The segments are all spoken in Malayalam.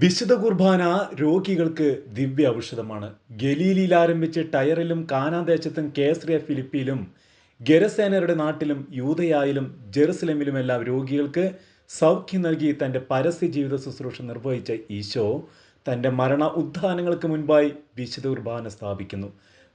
വിശുദ്ധ കുർബാന രോഗികൾക്ക് ദിവ്യ ഔഷധമാണ് ഗലീലിയിൽ ആരംഭിച്ച് ടയറിലും കാനാദേശത്തും കേസ്രിയ ഫിലിപ്പിയിലും ഗരസേനരുടെ നാട്ടിലും യൂതയായാലും ജെറുസലമിലുമെല്ലാം രോഗികൾക്ക് സൗഖ്യം നൽകി തന്റെ പരസ്യ ജീവിത ശുശ്രൂഷ നിർവഹിച്ച ഈശോ തന്റെ മരണ ഉദ്ധാനങ്ങൾക്ക് മുൻപായി വിശുദ്ധ കുർബാന സ്ഥാപിക്കുന്നു.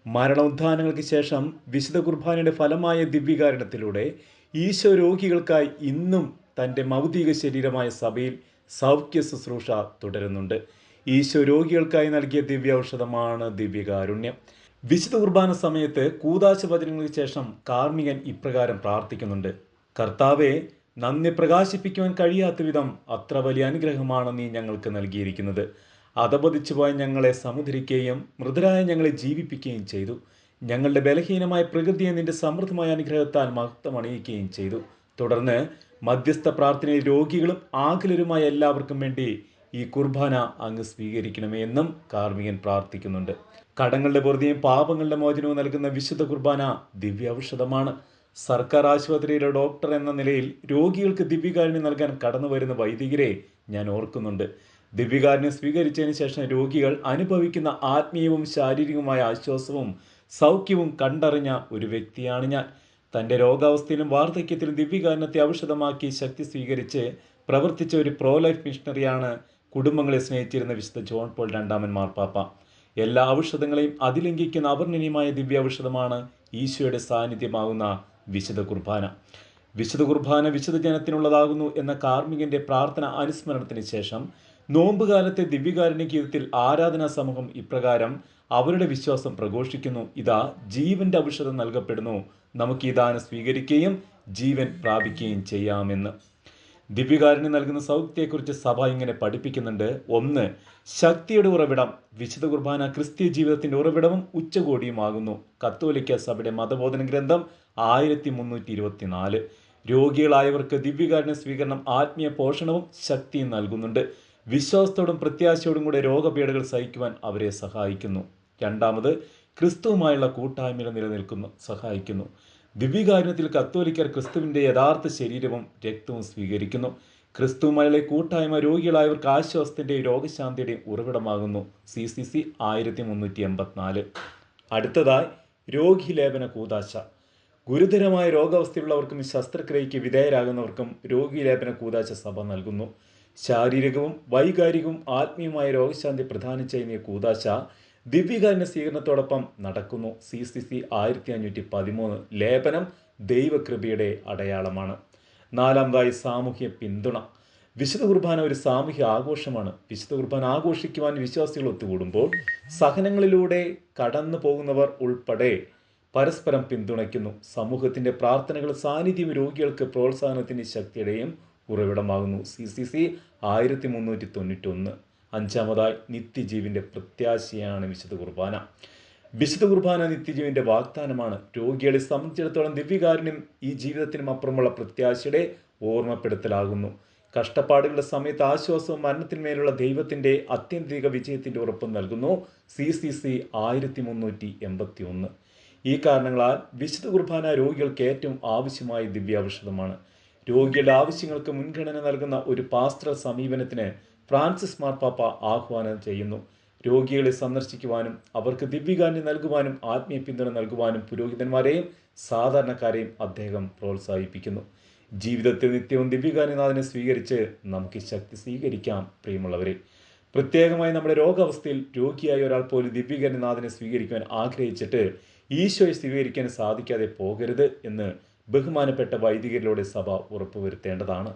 മരണ ഉദ്ധാനങ്ങൾക്ക് ശേഷം വിശുദ്ധ കുർബാനയുടെ ഫലമായ ദിവ്യകാരണത്തിലൂടെ ഈശോ രോഗികൾക്കായി ഇന്നും തന്റെ മൗതിക ശരീരമായ സഭയിൽ സൗഖ്യ ശുശ്രൂഷ തുടരുന്നുണ്ട്. ഈശോ രോഗികൾക്കായി നൽകിയ ദിവ്യ ഔഷധമാണ് ദിവ്യകാരുണ്യം. വിശുദ്ധ കുർബാന സമയത്ത് കൂതാശ വചനങ്ങൾക്ക് ശേഷം കാർമികൻ ഇപ്രകാരം പ്രാർത്ഥിക്കുന്നുണ്ട്. കർത്താവെ നന്ദി പ്രകാശിപ്പിക്കുവാൻ കഴിയാത്ത വിധം അത്ര വലിയ അനുഗ്രഹമാണ് നീ ഞങ്ങൾക്ക് നൽകിയിരിക്കുന്നത്. അതപതിച്ചു പോയ ഞങ്ങളെ സമുദ്രിക്കുകയും മൃതരായ ഞങ്ങളെ ജീവിപ്പിക്കുകയും ചെയ്തു. ഞങ്ങളുടെ ബലഹീനമായ പ്രകൃതിയെ നിന്റെ സമൃദ്ധമായ അനുഗ്രഹത്താൽ മഹത്വമണിയിക്കുകയും ചെയ്തു. തുടർന്ന് മധ്യസ്ഥ പ്രാർത്ഥനയിൽ രോഗികളും ആകുലരുമായ എല്ലാവർക്കും വേണ്ടി ഈ കുർബാന അങ്ങ് സ്വീകരിക്കണമേ എന്നും കാർമികൻ പ്രാർത്ഥിക്കുന്നുണ്ട്. കടങ്ങളുടെ പൊറുതിയും പാപങ്ങളുടെ മോചനവും നൽകുന്ന വിശുദ്ധ കുർബാന ദിവ്യ ഔഷധമാണ് സർക്കാർ ആശുപത്രിയിലെ ഡോക്ടർ എന്ന നിലയിൽ രോഗികൾക്ക് ദിവ്യകാരുണ്യം നൽകാൻ കടന്നു വരുന്ന വൈദികരെ ഞാൻ ഓർക്കുന്നുണ്ട്. ദിവ്യകാരുണ്യം സ്വീകരിച്ചതിന് ശേഷം രോഗികൾ അനുഭവിക്കുന്ന ആത്മീയവും ശാരീരികവുമായ ആശ്വാസവും സൗഖ്യവും കണ്ടറിഞ്ഞ ഒരു വ്യക്തിയാണ് ഞാൻ. തന്റെ രോഗാവസ്ഥയിലും വാർദ്ധക്യത്തിലും ദിവ്യകാരണത്തെ ഔഷധമാക്കി ശക്തി സ്വീകരിച്ച് പ്രവർത്തിച്ച ഒരു പ്രോ ലൈഫ് മിഷണറിയാണ് കുടുംബങ്ങളെ സ്നേഹിച്ചിരുന്ന വിശുദ്ധ ജോൺ പോൾ രണ്ടാമൻ മാർപ്പാപ്പ. എല്ലാ ഔഷധങ്ങളെയും അതിലംഘിക്കുന്ന അവർണനീയമായ ദിവ്യ ഔഷധമാണ് ഈശോയുടെ സാന്നിധ്യമാകുന്ന വിശുദ്ധ കുർബാന. വിശുദ്ധ കുർബാന വിശുദ്ധ ജനത്തിനുള്ളതാകുന്നു എന്ന കാർമികന്റെ പ്രാർത്ഥന അനുസ്മരണത്തിന് ശേഷം നോമ്പുകാലത്തെ ദിവ്യകാരുണ്യ ഗീതത്തിൽ ആരാധനാ സമൂഹം ഇപ്രകാരം അവരുടെ വിശ്വാസം പ്രഘോഷിക്കുന്നു. ഇതാ ജീവന്റെ ഔഷധം നൽകപ്പെടുന്നു. നമുക്ക് ഈ ദാനം സ്വീകരിക്കുകയും ജീവൻ പ്രാപിക്കുകയും ചെയ്യാമെന്ന്. ദിവ്യകാരന് നൽകുന്ന സൗഖ്യത്തെക്കുറിച്ച് സഭ ഇങ്ങനെ പഠിപ്പിക്കുന്നുണ്ട്. ഒന്ന് ശക്തിയുടെ ഉറവിടം. വിശുദ്ധ കുർബാന ക്രിസ്തീയ ജീവിതത്തിന്റെ ഉറവിടവും ഉച്ചകോടിയുമാകുന്നു. കത്തോലിക്ക സഭയുടെ മതബോധന ഗ്രന്ഥം ആയിരത്തി മുന്നൂറ്റി ഇരുപത്തിനാല് രോഗികളായവർക്ക് ദിവ്യകാരുണ്യ സ്വീകരണം ആത്മീയ പോഷണവും ശക്തിയും നൽകുന്നുണ്ട്. വിശ്വാസത്തോടും പ്രത്യാശയോടും കൂടെ രോഗപീഠകൾ സഹിക്കുവാൻ അവരെ സഹായിക്കുന്നു. രണ്ടാമത് ക്രിസ്തുവുമായുള്ള കൂട്ടായ്മയിൽ നിലനിൽക്കുന്നു സഹായിക്കുന്നു. ദിവ്യകാരുണ്യത്തിൽ കത്തോലിക്കർ ക്രിസ്തുവിന്റെ യഥാർത്ഥ ശരീരവും രക്തവും സ്വീകരിക്കുന്നു. ക്രിസ്തുവുമായുള്ള കൂട്ടായ്മ രോഗികളായവർക്ക് ആശ്വാസത്തിന്റെയും രോഗശാന്തിയുടെയും ഉറവിടമാകുന്നു. സി സി സി ആയിരത്തി മുന്നൂറ്റി എൺപത്തിനാല് അടുത്തതായി രോഗിലേപന കൂതാശ. ഗുരുതരമായ രോഗാവസ്ഥയുള്ളവർക്കും ശസ്ത്രക്രിയയ്ക്ക് വിധേയരാകുന്നവർക്കും രോഗിലേപന കൂതാശ സഭ നൽകുന്നു. ശാരീരികവും വൈകാരികവും ആത്മീയവുമായ രോഗശാന്തി പ്രധാനം ചെയ്യുന്ന കൂതാശ ദിവ്യകാരുണ്യ സ്വീകരണത്തോടൊപ്പം നടക്കുന്നു. സി സി സി ആയിരത്തി അഞ്ഞൂറ്റി പതിമൂന്ന് ലേപനം ദൈവകൃപയുടെ അടയാളമാണ്. നാലാമതായി സാമൂഹ്യ പിന്തുണ. വിശുദ്ധ കുർബാന ഒരു സാമൂഹ്യ ആഘോഷമാണ്. വിശുദ്ധ കുർബാന ആഘോഷിക്കുവാൻ വിശ്വാസികൾ ഒത്തുകൂടുമ്പോൾ സഹനങ്ങളിലൂടെ കടന്നു പോകുന്നവർ ഉൾപ്പെടെ പരസ്പരം പിന്തുണയ്ക്കുന്നു. സമൂഹത്തിന്റെ പ്രാർത്ഥനകൾ സാന്നിധ്യം രോഗികൾക്ക് പ്രോത്സാഹനത്തിന്റെ ശക്തിയുടെയും ഉറവിടമാകുന്നു. സി സി സി ആയിരത്തി മുന്നൂറ്റി തൊണ്ണൂറ്റി ഒന്ന് അഞ്ചാമതായി നിത്യജീവിന്റെ പ്രത്യാശയാണ് വിശുദ്ധ കുർബാന വിശുദ്ധ കുർബാന നിത്യജീവിന്റെ വാഗ്ദാനമാണ്. രോഗികളെ സംബന്ധിച്ചിടത്തോളം ദിവ്യകാരനും ഈ ജീവിതത്തിനും അപ്പുറമുള്ള പ്രത്യാശയുടെ ഓർമ്മപ്പെടുത്തലാകുന്നു. കഷ്ടപ്പാടുകളുടെ സമയത്ത് ആശ്വാസവും മരണത്തിന്മേലുള്ള ദൈവത്തിന്റെ അത്യന്തിക വിജയത്തിന്റെ ഉറപ്പും നൽകുന്നു. സി സി സി ആയിരത്തി മുന്നൂറ്റി എൺപത്തി ഒന്ന് ഈ കാരണങ്ങളാൽ വിശുദ്ധ കുർബാന രോഗികൾക്ക് ഏറ്റവും ആവശ്യമായ ദിവ്യാവശ്യതമാണ് രോഗികളുടെ ആവശ്യങ്ങൾക്ക് മുൻഗണന നൽകുന്ന ഒരു പാസ്ത്ര സമീപനത്തിന് ഫ്രാൻസിസ് മാർപ്പാപ്പ ആഹ്വാനം ചെയ്യുന്നു. രോഗികളെ സന്ദർശിക്കുവാനും അവർക്ക് ദിവ്യകാന്യം നൽകുവാനും ആത്മീയ പിന്തുണ നൽകുവാനും പുരോഹിതന്മാരെയും സാധാരണക്കാരെയും അദ്ദേഹം പ്രോത്സാഹിപ്പിക്കുന്നു. ജീവിതത്തിൽ നിത്യവും ദിവ്യകാന്യനാഥനെ സ്വീകരിച്ച് നമുക്ക് ശക്തി സ്വീകരിക്കാം പ്രിയമുള്ളവരെ. പ്രത്യേകമായി നമ്മുടെ രോഗാവസ്ഥയിൽ രോഗിയായ ഒരാൾ പോലും ദിവ്യകാന്യനാഥനെ സ്വീകരിക്കുവാൻ ആഗ്രഹിച്ചിട്ട് ഈശോയെ സ്വീകരിക്കാൻ സാധിക്കാതെ പോകരുത് എന്ന് ബഹുമാനപ്പെട്ട വൈദികരിലൂടെ സഭ ഉറപ്പുവരുത്തേണ്ടതാണ്.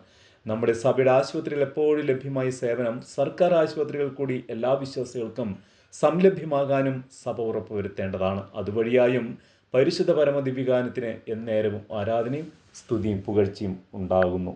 നമ്മുടെ സഭയുടെ ആശുപത്രിയിൽ എപ്പോഴും ലഭ്യമായ സേവനം സർക്കാർ ആശുപത്രികൾ കൂടി എല്ലാ വിശ്വാസികൾക്കും സംലഭ്യമാകാനും സഭ ഉറപ്പുവരുത്തേണ്ടതാണ്. അതുവഴിയായും പരിശുദ്ധ പരമദിവികാനത്തിന് എന്നേരവും ആരാധനയും സ്തുതിയും പുകഴ്ചയും ഉണ്ടാകുന്നു.